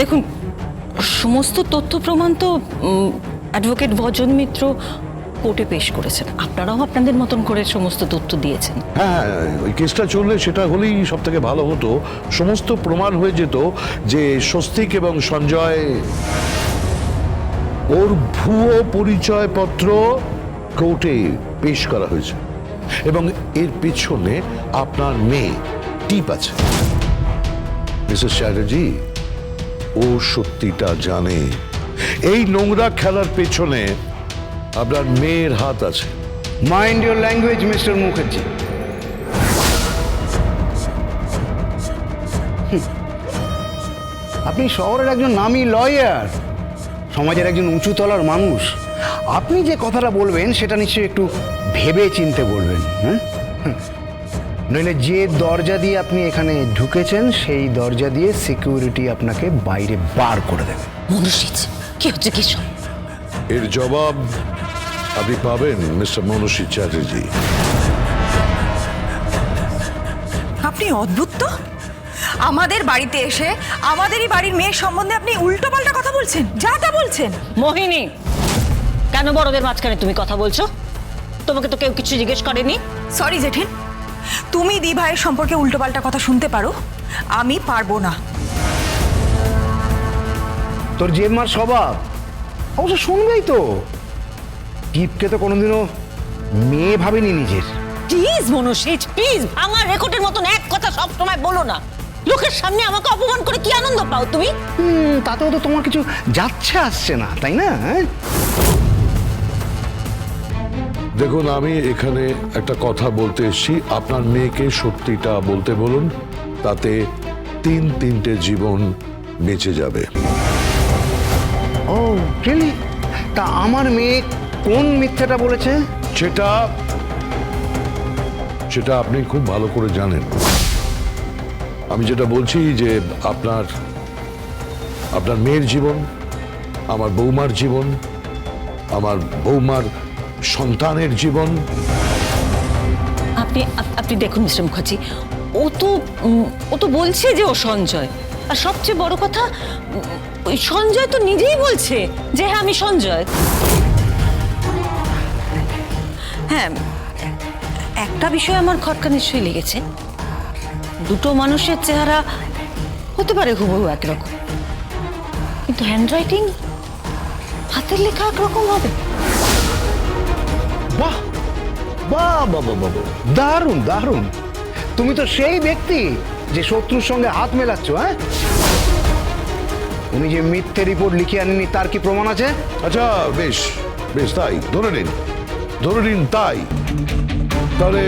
দেখুন, সমস্ত তথ্য প্রমাণ তো অ্যাডভোকেট ভজন মিত্র কোর্টে পেশ করেছেন। আপনারাও আপনাদের মতন করে সমস্ত তথ্য দিয়েছেন। হ্যাঁ ওই কেসটা চললে সেটা হলেই সব থেকে ভালো হতো। সমস্ত প্রমাণ হয়ে যেত যে স্বস্তিক এবং সঞ্জয়, ওর ভুয়ো পরিচয়পত্র কোর্টে পেশ করা হয়েছে। এবং এর পেছনে আপনার মেয়ে, টিপ আছে। মিসেস চ্যাটার্জি ও সত্যিটা জানে। এই নোংরা খেলার পেছনে আপনার মেয়ের হাত আছে। Mind your language mister Mukherjee আপনি শহরের একজন নামী লয়ার সমাজের একজন উঁচু তলার মানুষ। আপনি যে কথাটা বলবেন, সেটা নিশ্চয়ই একটু ভেবে চিনতে বলবেন হ্যাঁ? নইলে যে দরজা দিয়ে আপনি এখানে ঢুকেছেন সেই দরজা দিয়ে সিকিউরিটি আপনাকে বাইরে বার করে দেবে। মনুষিত কি হচ্ছে কি এর জবাব আপনি পাবেন মিস্টার মনসী চ্যাটার্জি। আপনি অদ্ভুত তো। আমাদের বাড়িতে এসে আমাদেরই বাড়ির মেয়ের সম্বন্ধে আপনি উল্টো পাল্টা কথা বলছেন যা তা বলছেন। মোহিনী কেন বড়দের মাঝখানে তুমি কথা বলছো? তোমাকে তো কেউ কিছু জিজ্ঞেস করেনি। সরি জেঠিন। তুমি দি ভাইয়ের সম্পর্কে উল্টো পাল্টা কথা শুনতে পারো আমি পারব না। তোর জেম্মার স্বভাব? অবশ্য শুনবেই তো। টিপকে তো কোনোদিনও মেয়ে ভাবেনি নিজের। প্লিজ মনুষিত প্লিজ ভাঙা রেকর্ডের মতন এক কথা সব সময় বলো না। লোকের সামনে আমাকে অপমান করে কি আনন্দ পাও তুমি? হুম, তাতেও তো তোমার কিছু যাচ্ছে আসছে না তাই না হ্যাঁ? দেখুন আমি এখানে একটা কথা বলতে এসেছি। আপনার মেয়েকে সত্যিটা বলতে বলুন তাতে তিন তিনটে জীবন বেঁচে যাবে। ও তা আমার মেয়ে কোন মিথ্যাটা বলেছে? সেটা সেটা আপনি খুব ভালো করে জানেন। আমি যেটা বলছি যে আপনার আপনার মেয়ের জীবন আমার বৌমার জীবন আমার বৌমার সন্তানের জীবন। আপনি আপনি দেখুন মিস্টার মুখার্জি, ও তো ও তো বলছে যে ও সঞ্জয়। আর সবচেয়ে বড় কথা ওই সঞ্জয় তো নিজেই বলছে যে হ্যাঁ আমি সঞ্জয়। হ্যাঁ একটা বিষয় আমার খটকা নিশ্চয়ই লেগেছে। দুটো মানুষের চেহারা হতে পারে হুবহু একরকম। কিন্তু হ্যান্ডরাইটিং হাতের লেখা একরকম হবে। বাহ বাহ বাবা বাবা দারুণ দারুণ। তুমি তো সেই ব্যক্তি যে শত্রুর সঙ্গে হাত মেলাচ্ছ হ্যাঁ? উনি যে মিথ্যে রিপোর্ট লিখে আনেনি তার কি প্রমাণ আছে? আচ্ছা বেশ বেশ, তাই। ধরে নিন ধরে নিন তাই। তাহলে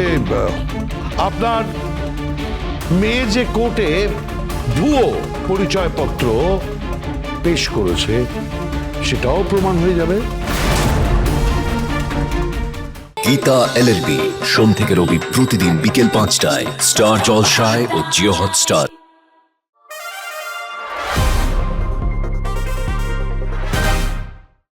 আপনার মেয়ে যে কোর্টে ভুয়ো পরিচয়পত্র পেশ করেছে, সেটাও প্রমাণ হয়ে যাবে। গীতা এলএলবি সোম থেকে রবি প্রতিদিন বিকেল পাঁচটায়। স্টার জলসায় ও জিও হটস্টার।